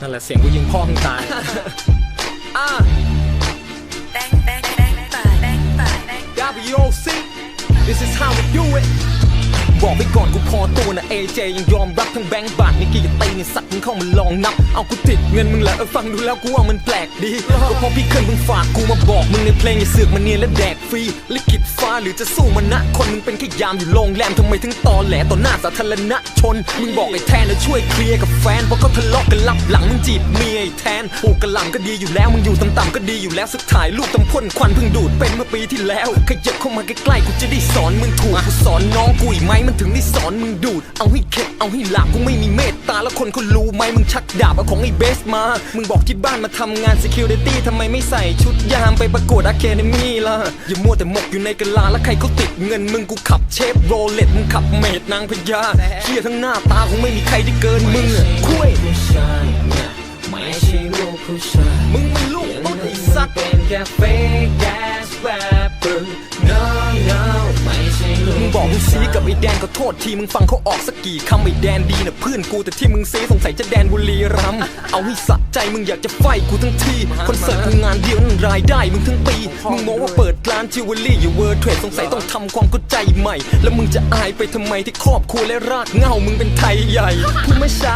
นั่นแหละเสียงกูยิงพ่อมึงตายอ่า bang bang bang bang bang bang bang WOC This is how we do it บอกไปก่อนกูพอตัวนะ AJ ยังยอมรับทั้งแบงค์บาทนี่กี่จะตีในสัตว์มึงเข้ามาลองนับ เอากูติดเงินมึงแหละเออฟังดูแล้วกูว่ามันแปลกดีก็เพราะพี่เคยมึงฝากกูมาบอกมึงในเพลงอย่าเสือกมาเนียนและแดกฟรีลิขิตฟ้าหรือจะสู้มันนะคนมึงเป็นแค่ยามอยู่โรงแรมทำไมถึงตอแหลต่อหน้าสาธารณชน มึงบอกไอ้แทนนะช่วยเคลียร์กับแฟนเพราะเขาทะเลาะกันลับหลังมึงจีบเมียไอ้แทนปลูกกระหล่ำก็ดีอยู่แล้วมึงอยู่ต่ำๆก็ดีอยู่แล้วสักถ่ายรูปตำพ่นควันเพิ่งดูดเป็นเมื่อปีที่แล้วขยับเข้ามาใกล้ๆกูจะได้สอนมึงถูกกูสอนน้องกูอีกไหมมันถึงได้สอนมึงดูด เอาให้เข็ดเอาให้หลับกูไม่มีเมตตาแล้วคนเขารู้ไหมมึงชักดาบเอาของไอ้เบสมา มึงบอกที่บ้านมาทำงาน security ทำไมไม่ใส่ชุดยามไปประกวดอะเคเดมี่ล่ะ อย่ามัวแต่หมกอยู่ในกะลาแล้วใครเขาติดเงินมึงกูขับเชฟโรเลตมึงขับเมดนางพญาเชี่ยทั้งหน้าตาคงไม่มีใครได้เกินมึงอะคุยผู้ชายเนี่ยไม่ใช่ลูกผู้ชายมึงมันลูกต้นไอ้สัตว์เป็นแค่ fake ass rapper บอกมึงซีกับไอ้แดนก็โทษทีมึงฟังเขาออกสักกี่คำไอ้แดนดีนะเพื่อนกูแต่ที่มึงซีสงสัยจะแดนบุรีรัมย์เอาให้สะใจมึงอยากจะไฟกูทั้งทีคอนเสิร์ตกูงานเดียวนั่นรายได้มึงทั้งปีมึงมองว่าเปิดร้านจิวเวลรี่อยู่เวิร์เทรดสงสัยต้องทำความเข้าใจใหม่ แล้วมึงจะอายไปทำไมที่ครอบครัวและรากเหง้ามึงเป็นไทยใหญ่พูดไม่ช้า